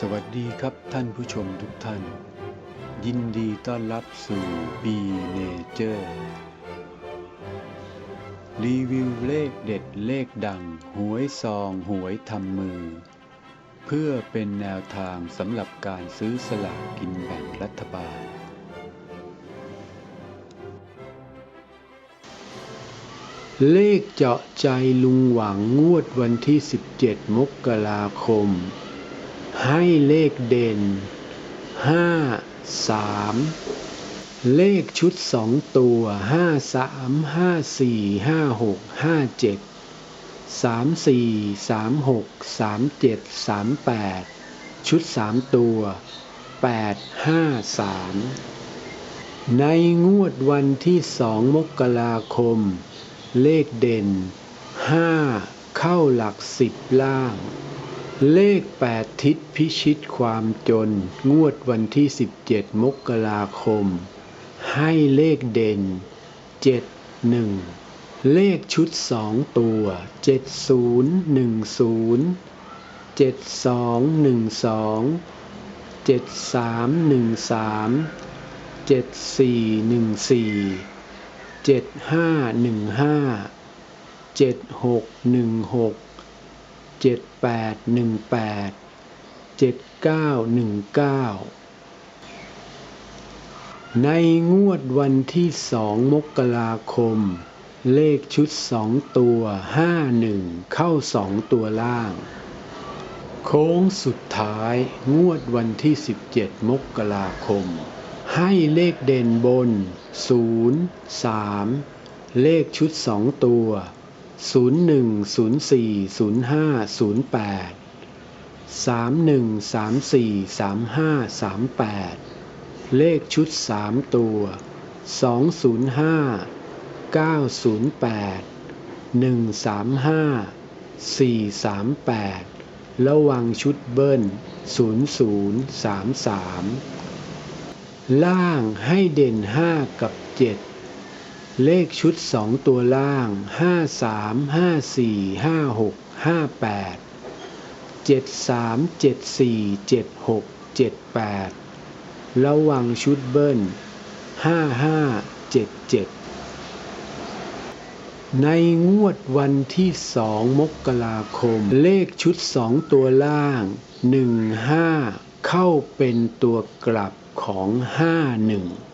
สวัสดีครับท่านผู้ชมทุกท่าน ยินดีต้อนรับสู่ B Nature รีวิวเลขเด็ดเลขดัง หวยซองหวยทำมือ เพื่อเป็นแนวทางสำหรับการซื้อสลากกินแบ่งรัฐบาล เลขเจาะใจลุงหวังงวดวันที่ 17 มกราคม ให้เลขเด่น 5 3 เลขชุด 2 ตัว 5 3 5 4 5 6 5 7 3 4 3 6 3 7 3 8 ชุด 3 ตัว 8 5 3 ในงวดวันที่ 2 มกราคม เลขเด่น 5 เข้าหลัก 10 ล่าง เลขแปดทิศพิชิตความจน งวดวันที่ 17 มกราคม ให้เลขเด่น 7 1 เลขชุดสองตัว 70 10 72 12 73 13 7414 7515 7616 จ็ดแปดหนึ่งแปดเจ็ดเก้าหนึ่งเก้าในงวดวันที่สองมกราคม เลขชุดสองตัวห้าหนึ่งเข้าสองตัวล่าง โค้งสุดท้ายงวดวันที่สิบเจ็ดมกราคม ให้เลขเด่นบนศูนย์สามเลขชุดสองตัว ศูนย์หนึ่งศูนย์สี่ศูนย์ห้าศูนย์แปดสามหนึ่งสามสี่สามห้าสามแปดเลขชุดสามตัวสองศูนย์ห้าเก้าศูนย์แปดหนึ่งสามห้าสี่สามแปดระวังชุดเบิ้ลศูนย์ศูนย์สามสามล่างให้เด่นห้ากับเจ็ด เลขชุดสองตัวล่าง 53 54 56 58 73 74 76 78 ระวังชุดเบิ้ล 5577 ในงวดวันที่สองมกราคม เลขชุดสองตัวล่าง 15 เข้าเป็นตัวกลับของ 51